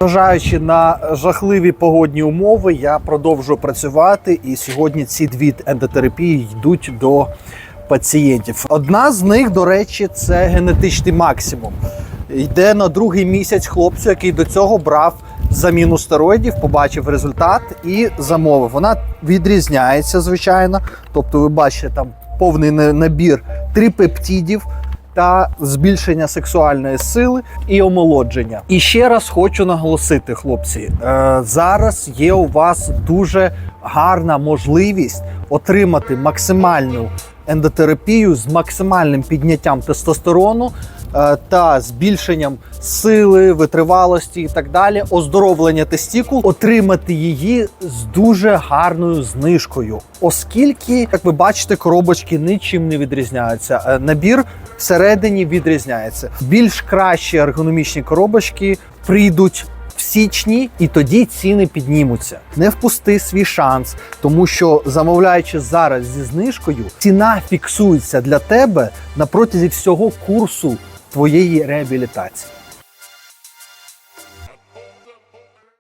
Зважаючи на жахливі погодні умови, я продовжую працювати, і сьогодні ці дві ендотерапії йдуть до пацієнтів. Одна з них, до речі, це генетичний максимум. Йде на другий місяць хлопцю, який до цього брав заміну стероїдів, побачив результат і замовив. Вона відрізняється, звичайно. Тобто, ви бачите там повний набір трипептидів та збільшення сексуальної сили і омолодження. І ще раз хочу наголосити, хлопці, е, зараз є у вас дуже гарна можливість отримати максимальну ендотерапію з максимальним підняттям тестостерону е, та збільшенням сили, витривалості і так далі, оздоровлення тестікул, отримати її з дуже гарною знижкою, оскільки, як ви бачите, коробочки нічим не відрізняються. Е, Набір всередині відрізняється. Більш кращі ергономічні коробочки прийдуть. Січні і тоді ціни піднімуться. Не впусти свій шанс, тому що замовляючи зараз зі знижкою, ціна фіксується для тебе на протязі всього курсу твоєї реабілітації.